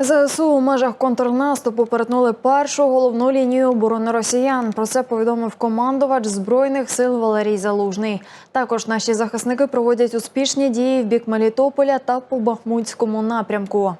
ЗСУ у межах контрнаступу перетнули першу головну лінію оборони росіян. Про це повідомив командувач збройних сил Валерій Залужний. Також наші захисники проводять успішні дії в бік Мелітополя та по Бахмутському напрямку.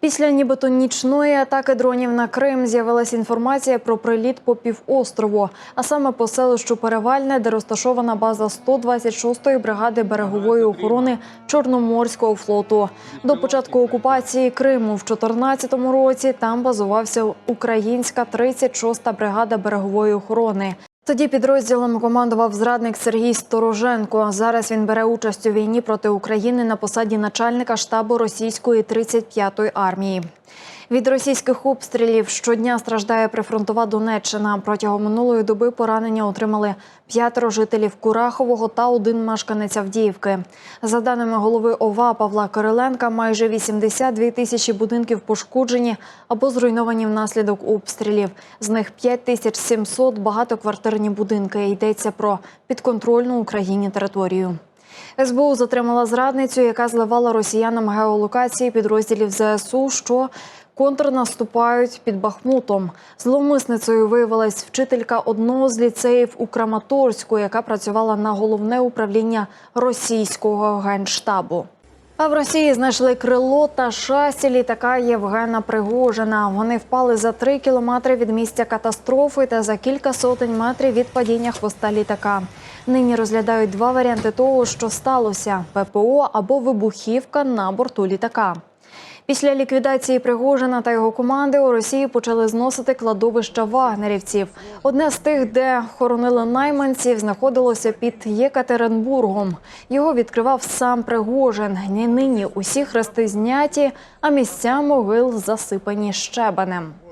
Після нібито нічної атаки дронів на Крим з'явилася інформація про приліт по півострову, а саме по селищу Перевальне, де розташована база 126-ї бригади берегової охорони Чорноморського флоту. До початку окупації Криму в 2014 році там базувався українська 36-та бригада берегової охорони. Тоді підрозділом командував зрадник Сергій Стороженко. Зараз він бере участь у війні проти України на посаді начальника штабу російської 35-ї армії. Від російських обстрілів щодня страждає прифронтова Донеччина. Протягом минулої доби поранення отримали п'ятеро жителів Курахового та один мешканець Авдіївки. За даними голови ОВА Павла Кириленка, майже 82 тисячі будинків пошкоджені або зруйновані внаслідок обстрілів. З них 5700 – багатоквартирні будинки. Йдеться про підконтрольну Україні територію. СБУ затримала зрадницю, яка зливала росіянам геолокації підрозділів ЗСУ, що контрнаступають під Бахмутом. Зловмисницею виявилась вчителька одного з ліцеїв у Краматорську, яка працювала на головне управління російського генштабу. А в Росії знайшли крило та шасі літака Євгена Пригожина. Вони впали за три кілометри від місця катастрофи та за кілька сотень метрів від падіння хвоста літака. Нині розглядають два варіанти того, що сталося: ППО або вибухівка на борту літака. Після ліквідації Пригожина та його команди у Росії почали зносити кладовища вагнерівців. Одне з тих, де хоронили найманців, знаходилося під Єкатеринбургом. Його відкривав сам Пригожин. Ні- Нині усі хрести зняті, а місця могил засипані щебенем.